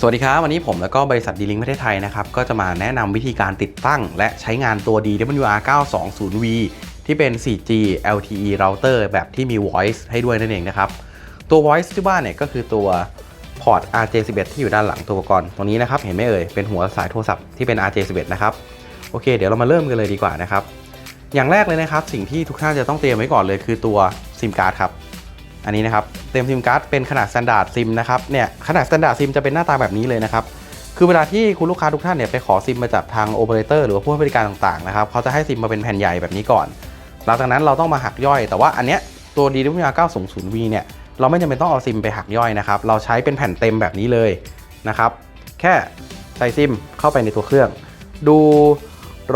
สวัสดีครับ วันนี้ผมแล้วก็บริษัทดีลิงประเทศไทยนะครับ ก็จะมาแนะนำวิธีการติดตั้ง และใช้งานตัว DWR 920V ที่เป็น 4G LTE router แบบที่มี voice ให้ด้วยนั่นเองนะครับ ตัว voice ที่ว่านเนี่ยก็คือตัวพอร์ต RJ11 ที่อยู่ด้านหลังตัวอุปกรณ์ตรงนี้นะครับ เห็นไหมเอ่ย เป็นหัวสายโทรศัพท์ที่เป็น RJ11 นะครับ โอเค เดี๋ยวเรามาเริ่มกันเลยดีกว่านะครับ อย่างแรกเลยนะครับ สิ่งที่ทุกท่านจะต้องเตรียมไว้ก่อนเลยคือตัวซิมการ์ดครับ อันนี้นะครับเต็มซิมการ์ดเป็นขนาด s แ a นดาร์ดซิมนะครับเนี่ยขนาด s แ a นดาร์ดซิมจะเป็นหน้าตาแบบนี้เลยนะครับคือเวลาที่คุณลูกค้าทุกท่านเนี่ยไปขอซิมมาจากทางโอเปอเรเตอร์หรือว่าผู้ให้บริการต่างๆนะครับเขาจะให้ซิมมาเป็นแผ่นใหญ่แบบนี้ก่อน หลังจากนั้นเราต้องมาหักย่อย แต่ว่าอันเนี้ยตัว DWR 920V เนี่ยเราไม่จำเป็นต้องเอาซิมไปหักย่อยนะครับเราใช้เป็นแผ่นเต็มแบบนี้เลยนะครับแค่ใส่ซิมเข้าไปในตัวเครื่อง ดู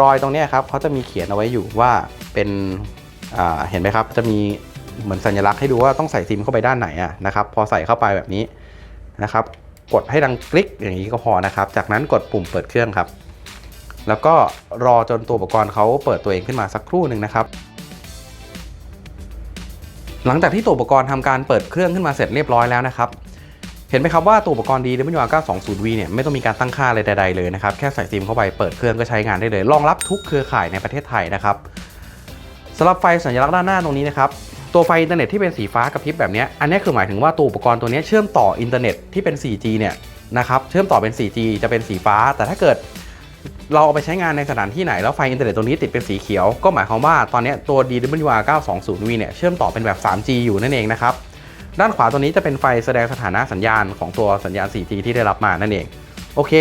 รอยตรงนี้ครับเขาจะมีเขียนเอาไว้อยู่ว่าเป็นเห็นไหมครับ จะมีเหมือนสัญลักษณ์ให้ดูว่าต้องใส่ซิมเข้าไปด้านไหนอะนะครับ พอใส่เข้าไปแบบนี้นะครับ กดให้ดังคลิกอย่างนี้ก็พอนะครับ จากนั้นกดปุ่มเปิดเครื่องครับ แล้วก็รอจนตัวอุปกรณ์เขาเปิดตัวเองขึ้นมาสักครู่หนึ่งนะครับ หลังจากที่ตัวอุปกรณ์ทำการเปิดเครื่องขึ้นมาเสร็จเรียบร้อยแล้วนะครับ เห็นไหมครับว่าตัวอุปกรณ์ DWR 920V เนี่ยไม่ต้องมีการตั้งค่าอะไรใดๆเลยนะครับแค่ใส่ซิมเข้าไปเปิดเครื่องก็ใช้งานได้เลยรองรับทุกเครือข่ายในประเทศไทยนะครับสำหรับไฟสัญลักษณ์ด้านหน้าตรงนี้นะครับตัวไฟอินเทอร์เน็ตที่เป็นสีฟ้ากระพริบแบบนี้อันนี้คือหมายถึงว่าตัวอุปกรณ์ตัวนี้เชื่อมต่ออินเทอร์เน็ตที่เป็น 4G เนี่ยนะครับเชื่อมต่อเป็น 4G จะเป็นสีฟ้า แต่ถ้าเกิด เราเอาไปใช้งานในสถานที่ไหนแล้วไฟอินเทอร์เน็ตตรงนี้ติดเป็นสีเขียว ก็หมายความว่าตอนนี้ตัว DWR 920V เนี่ยเชื่อมต่อเป็นแบบ 3G อยู่นั่นเองนะครับ ด้านขวาตัวนี้จะเป็นไฟแสดงสถานะสัญญาณของตัวสัญญาณ 4G ที่ได้รับมานั่นเอง โอเค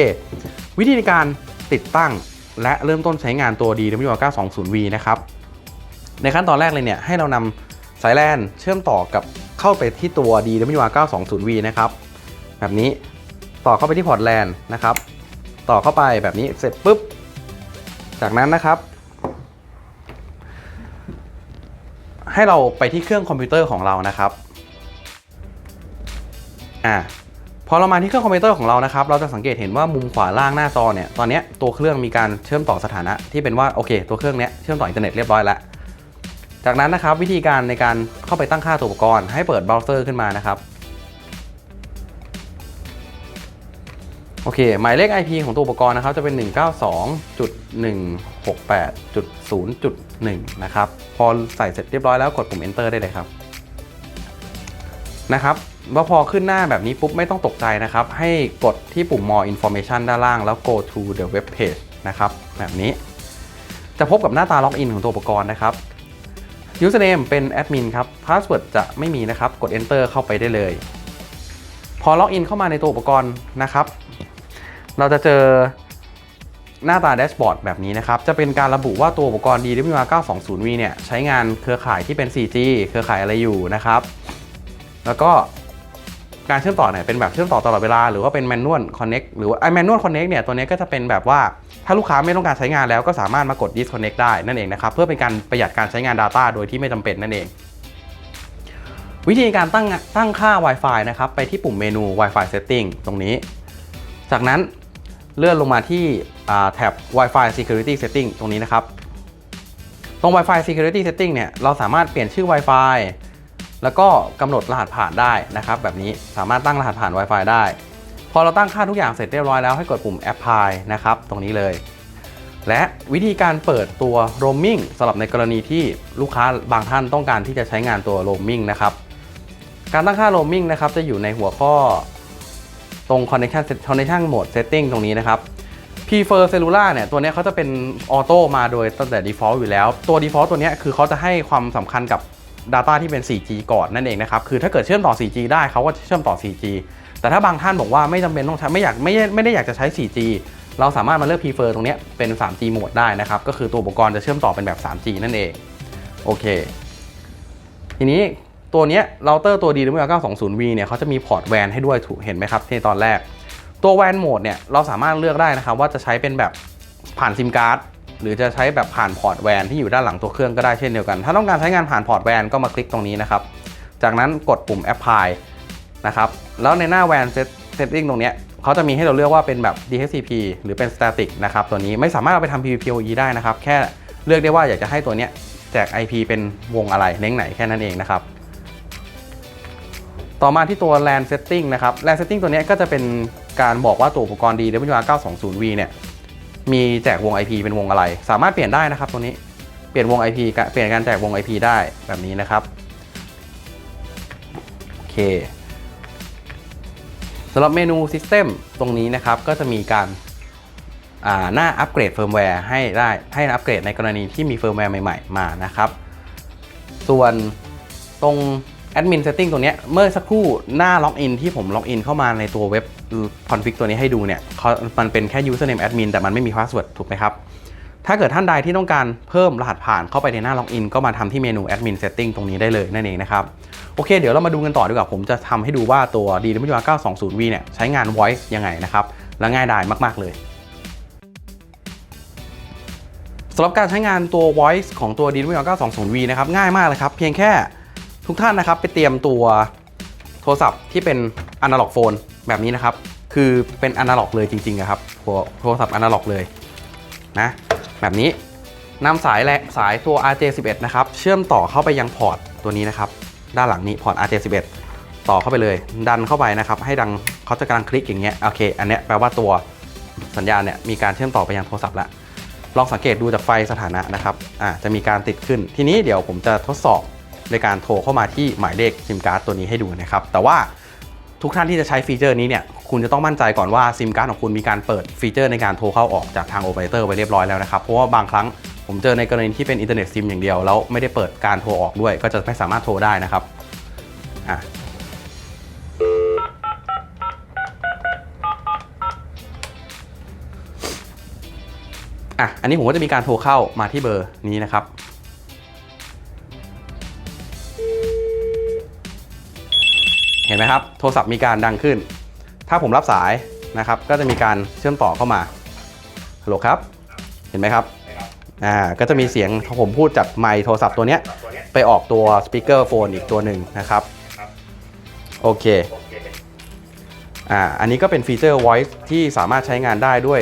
วิธีในการติดตั้งและเริ่มต้นใช้งานตัว DW920V นะครับ ในขั้นตอนแรกเลยเนี่ย ให้เรานำสายแลนเชื่อมต่อกับเข้าไปที่ตัว DW920V นะครับ แบบนี้ต่อเข้าไปที่พอร์ตแลนนะครับ ต่อเข้าไปแบบนี้เสร็จปุ๊บ จากนั้นนะครับ ให้เราไปที่เครื่องคอมพิวเตอร์ของเรานะครับ อ่าพอเรามาที่เครื่องคอมพิวเตอร์ของเรานะครับ เราจะสังเกตเห็นว่ามุมขวาล่างหน้าจอเนี่ย ตอนนี้ตัวเครื่องมีการเชื่อมต่อสถานะที่เป็นว่าโอเค ตัวเครื่องเนี้ยเชื่อมต่ออินเทอร์เน็ตเรียบร้อยแล้ว จากนั้นนะครับวิธีการในการเข้าไปตั้งค่าตัวอุปกรณ์ให้เปิดเบราว์เซอร์ขึ้นมานะครับโอเค หมายเลข IP ของตัวอุปกรณ์นะครับ จะเป็น 192.168.0.1 นะครับ พอใส่เสร็จเรียบร้อยแล้วกดปุ่ม enter ได้เลยครับ นะครับว่าพอขึ้นหน้าแบบนี้ปุ๊บไม่ต้องตกใจนะครับ ให้กดที่ปุ่ม more information ด้านล่างแล้ว go to the web page นะครับแบบนี้ จะพบกับหน้าตาล็อกอินของตัวอุปกรณ์นะครับ username เป็นแอดมินครับ password จะไม่มีนะครับ กด enter เข้าไปได้เลย พอล็อกอินเข้ามาในตัวอุปกรณ์นะครับ เราจะเจอหน้าตาแดชบอร์ดแบบนี้นะครับ จะเป็นการระบุว่าตัวอุปกรณ์ DWR 920V เนี่ยใช้งานเครือข่ายที่เป็น 4G เครือข่ายอะไรอยู่นะครับ แล้วก็การเชื่อมต่อเนี่ยเป็นแบบเชื่อมต่อตลอดเวลาหรือว่าเป็นแมนนวลคอนเน็กหรือว่าไอแมนนวลคอนเน็กเนี่ยตัวนี้ก็จะเป็นแบบว่าถ้าลูกค้าไม่ต้องการใช้งานแล้วก็สามารถมากด disconnect ได้นั่นเองนะครับเพื่อเป็นการประหยัดการใช้งาน Data โดยที่ไม่จำเป็นนั่นเอง วิธีการตั้งตั้งค่า Wi-Fi นะครับไปที่ปุ่มเมนู Wi-Fi Setting ตรงนี้ จากนั้นเลื่อนลงมาที่แท็บ Wi-Fi Security Setting ตรงนี้นะครับ ตรง Wi-Fi Security Setting เนี่ยเราสามารถเปลี่ยนชื่อ Wi-Fi แล้วก็กำหนดรหัสผ่านได้นะครับ แบบนี้สามารถตั้งรหัสผ่าน Wi-Fi ได้ พอเราตั้งค่าทุกอย่างเสร็จเรียบร้อยแล้วให้กดปุ่ม Apply นะครับ ตรงนี้เลย และวิธีการเปิดตัว roaming สำหรับในกรณีที่ลูกค้าบางท่านต้องการที่จะใช้งานตัว roaming นะครับการตั้งค่า roaming นะครับจะอยู่ในหัวข้อตรง connection connection mode setting ตรงนี้นะครับ prefer cellular เนี่ยตัวนี้เขาจะเป็นออโต้มาโดยตั้งแต่ default อยู่แล้ว ตัว default ตัวนี้คือเขาจะให้ความสำคัญกับ Data ที่เป็น 4G ก่อนนั่นเองนะครับ คือถ้าเกิดเชื่อมต่อ 4G ได้เขาก็จะเชื่อมต่อ 4G แต่ถ้าบางท่านบอกว่าไม่จำเป็นต้องใช้ไม่อยากไม่ไม่ได้อยากจะใช้ 4G เราสามารถมาเลือก prefer ตรงนี้เป็น 3G โหมดได้นะครับ ก็คือตัวอุปกรณ์จะเชื่อมต่อเป็นแบบ 3G นั่นเอง โอเค ทีนี้ตัวนี้เราเตอร์ตัว DWR 920V เนี่ยเขาจะมีพอร์ตแวนให้ด้วยถูกเห็นไหมครับที่ตอนแรก ตัวแวนโหมดเนี่ยเราสามารถเลือกได้นะครับว่าจะใช้เป็นแบบผ่านซิมการ์ด หรือจะใช้แบบผ่านพอร์ตแวนที่อยู่ด้านหลังตัวเครื่องก็ได้เช่นเดียวกัน ถ้าต้องการใช้งานผ่านพอร์ตแวนก็มาคลิกตรงนี้นะครับ จากนั้นกดปุ่ม Apply นะครับ แล้วในหน้าแวน Set Setting ตรงนี้เขาจะมีให้เราเลือกว่าเป็นแบบ DHCP หรือเป็น Static นะครับ ตัวนี้ไม่สามารถเอาไปทำ PVPoE ได้นะครับ แค่เลือกได้ว่าอยากจะให้ตัวนี้แจก IP เป็นวงอะไรเล้งไหนแค่นั้นเองนะครับต่อมาที่ตัว LAN setting นะครับ LAN setting ตัวนี้ก็จะเป็นการบอกว่าตัวอุปกรณ์ DWR 920V เนี่ย มีแจกวง IP เป็นวงอะไร สามารถเปลี่ยนได้นะครับ ตัวนี้เปลี่ยนวง IP เปลี่ยนการแจกวง IP ได้แบบนี้นะครับโอเคสำหรับเมนู System ตรงนี้นะครับก็จะมีการาหน้าอัปเกรดเฟิร์มแวร์ให้ได้ให้อัปเกรดในกรณีที่มีเฟิร์มแวร์ใหม่ ๆ มานะครับ ส่วนตรง Admin Setting ตัวเนี้เมื่อสักครู่หน้าล็อกอินที่ผมล็อกอินเข้ามาในตัวเว็บคอนฟิกตัวนี้ให้ดูเนี่ยมันเป็นแค่ username admin แต่มันไม่มี password ถูกไหมครับถ้าเกิดท่านใดที่ต้องการเพิ่มรหัสผ่านเข้าไปในหน้าล็อกอินก็มาทำที่เมนู Admin Setting ตรงนี้ได้เลยนั่นเองนะครับ โอเค เดี๋ยวเรามาดูกันต่อดีกว่า ผมจะทำให้ดูว่าตัว DWR 920V เนี่ยใช้งาน Voice ยังไงนะครับ และง่ายดายมาก ๆ เลยสำหรับการใช้งานตัว Voice ของตัว DWR 920V นะครับ ง่ายมากเลยครับ เพียงแค่ ทุกท่านนะครับไปเตรียมตัวโทรศัพท์ที่เป็น Analog Phone แบบนี้นะครับ คือเป็น Analog เลยจริงๆครับตัวโทรศัพท์ Analog เลยนะแบบนี้นำสายและสายตัว RJ11 นะครับ เชื่อมต่อเข้าไปยังพอร์ตตัวนี้นะครับ ด้านหลังนี้พอร์ต RJ11 ต่อเข้าไปเลย ดันเข้าไปนะครับ ให้ดังเขาจะกำลังคลิกอย่างเงี้ยโอเค อันเนี้ยแปลว่าตัวสัญญาณเนี่ยมีการเชื่อมต่อไปยังโทรศัพท์ล้วลองสังเกตดูจากไฟสถานะนะครับอ่าจะมีการติดขึ้นทีนี้เดี๋ยวผมจะทดสอบ ในการโทรเข้ามาที่หมายเลขซิมการ์ดตัวนี้ให้ดูนะครับแต่ว่าทุกท่านที่จะใช้ฟีเจอร์นี้เนี่ยคุณจะต้องมั่นใจก่อนว่าซิมการ์ดของคุณมีการเปิดฟีเจอร์ในการโทรเข้าออกจากทางโอเปอเรเตอร์ไปเรียบร้อยแล้วนะครับเพราะว่าบางครั้งผมเจอในกรณีที่เป็นอินเทอร์เน็ตซิมอย่างเดียวแล้วไม่ได้เปิดการโทรออกด้วย ก็จะไม่สามารถโทรได้นะครับอะอะอันนี้ผมก็จะมีการโทรเข้ามาที่เบอร์นี้นะครับ ห็นไหมครับ โทรศัพท์มีการดังขึ้น ถ้าผมรับสายนะครับ ก็จะมีการเชื่อมต่อเข้ามาฮัลโหลครับ เห็นไหมครับอ่าก็จะมีเสียงผมพูดจากไมค์โทรศัพท์ตัวเนี้ยไปออกตัวสปีกเกอร์โฟนอีกตัวหนึ่งนะครับโอเคอ่าอันนี้ก็เป็นฟีเจอร์ voice ที่สามารถใช้งานได้ด้วย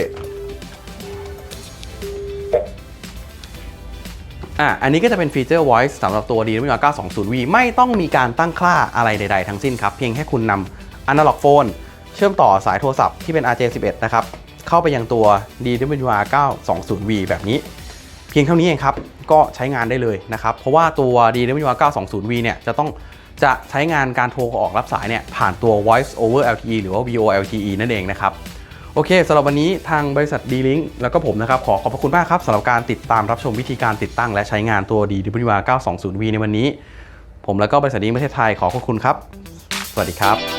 อะอันนี้ก็จะเป็นฟีเจอร์ voice สำหรับตัว DWR 920V ไม่ต้องมีการตั้งค่าอะไรใด ๆ ทั้งสิ้นครับ เพียงแค่คุณนำ analog phone เชื่อมต่อสายโทรศัพท์ที่เป็น RJ11 นะครับ เข้าไปยังตัว DWR 920V แบบนี้ เพียงเท่านี้เองครับ ก็ใช้งานได้เลยนะครับ เพราะว่าตัว DWR 920V เนี่ยจะต้องจะใช้งานการโทรออกรับสายเนี่ยผ่านตัว voice over LTE หรือว่า VoLTE นั่นเองนะครับ โอเคสำหรับวันนี้ทางบริษัท D-Link แล้วก็ผมนะครับขอขอบพระคุณมากครับสำหรับการติดตามรับชมวิธีการติดตั้งและใช้งานตัว DWR 920V ในวันนี้ ผมแล้วก็บริษัทดีประเทศไทยขอขอบคุณครับ สวัสดีครับ